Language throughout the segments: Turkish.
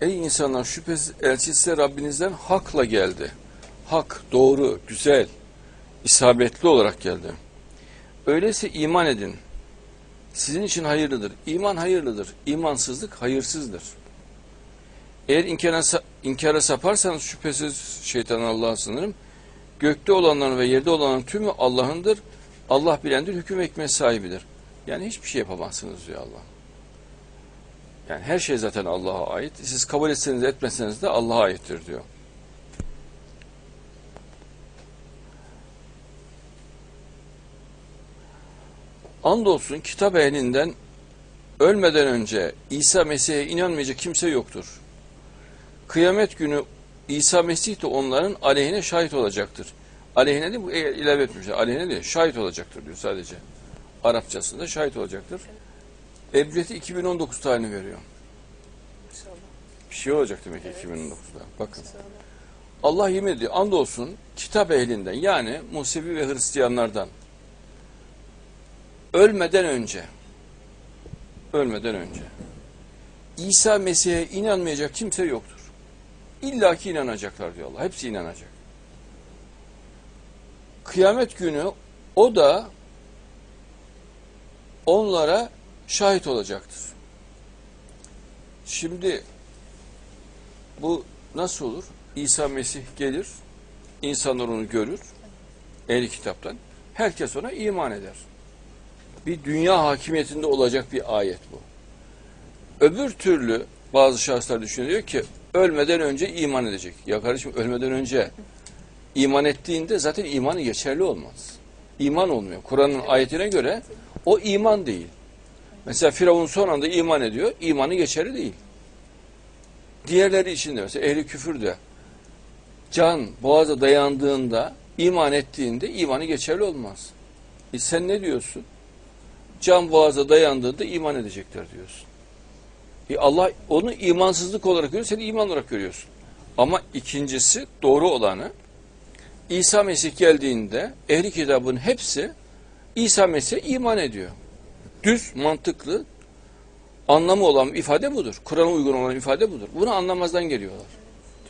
Ey insanlar şüphesiz elçi size Rabbinizden hakla geldi. Hak, doğru, güzel, isabetli olarak geldi. Öyleyse iman edin. Sizin için hayırlıdır. İman hayırlıdır. İmansızlık hayırsızdır. Eğer inkara, inkara saparsanız şüphesiz şeytan Allah'a sınırım. Gökte olanların ve yerde olanların tümü Allah'ındır. Allah bilendir, hüküm ve hikmet sahibidir. Yani hiçbir şey yapamazsınız diyor Allah. Yani her şey zaten Allah'a ait. Siz kabul etseniz etmeseniz de Allah'a aittir diyor. Andolsun kitap ehlinden ölmeden önce İsa Mesih'e inanmayacak kimse yoktur. Kıyamet günü İsa Mesih de onların aleyhine şahit olacaktır. Aleyhine değil bu ilave etmişler. Aleyhine değil şahit olacaktır diyor sadece. Arapçasında şahit olacaktır. Ebced'i 2019 tarihini veriyor. İnşallah. Bir şey olacak demek ki Evet. 2019'da. Bakın. İnşallah. Allah yemin ediyor. Andolsun kitap ehlinden yani Musevi ve Hristiyanlardan ölmeden önce ölmeden önce İsa Mesih'e inanmayacak kimse yoktur. İlla ki inanacaklar diyor Allah. Hepsi inanacak. Kıyamet günü o da onlara şahit olacaktır. Şimdi bu nasıl olur? İsa Mesih gelir, insanlar onu görür, ehli kitaptan. Herkes ona iman eder. Bir dünya hakimiyetinde olacak bir ayet bu. Öbür türlü bazı şahıslar düşünüyor ki ölmeden önce iman edecek. Ya kardeşim ölmeden önce iman ettiğinde zaten imanı geçerli olmaz. İman olmuyor. Kur'an'ın ayetine göre o iman değil. Mesela Firavun son anda iman ediyor, imanı geçerli değil. Diğerleri için de mesela ehli küfür de can boğaza dayandığında iman ettiğinde imanı geçerli olmaz. E sen ne diyorsun? Can boğaza dayandığında iman edecekler diyorsun. E Allah onu imansızlık olarak görüyor, seni iman olarak görüyorsun. Ama ikincisi doğru olanı İsa Mesih geldiğinde ehli kitabın hepsi İsa Mesih'e iman ediyor. Düz, mantıklı, anlamı olan ifade budur. Kur'an'a uygun olan ifade budur. Bunu anlamazdan geliyorlar.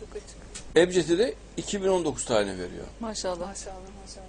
Çok açık. Ebced'i de 2019 tarihine veriyor. Maşallah. Maşallah maşallah.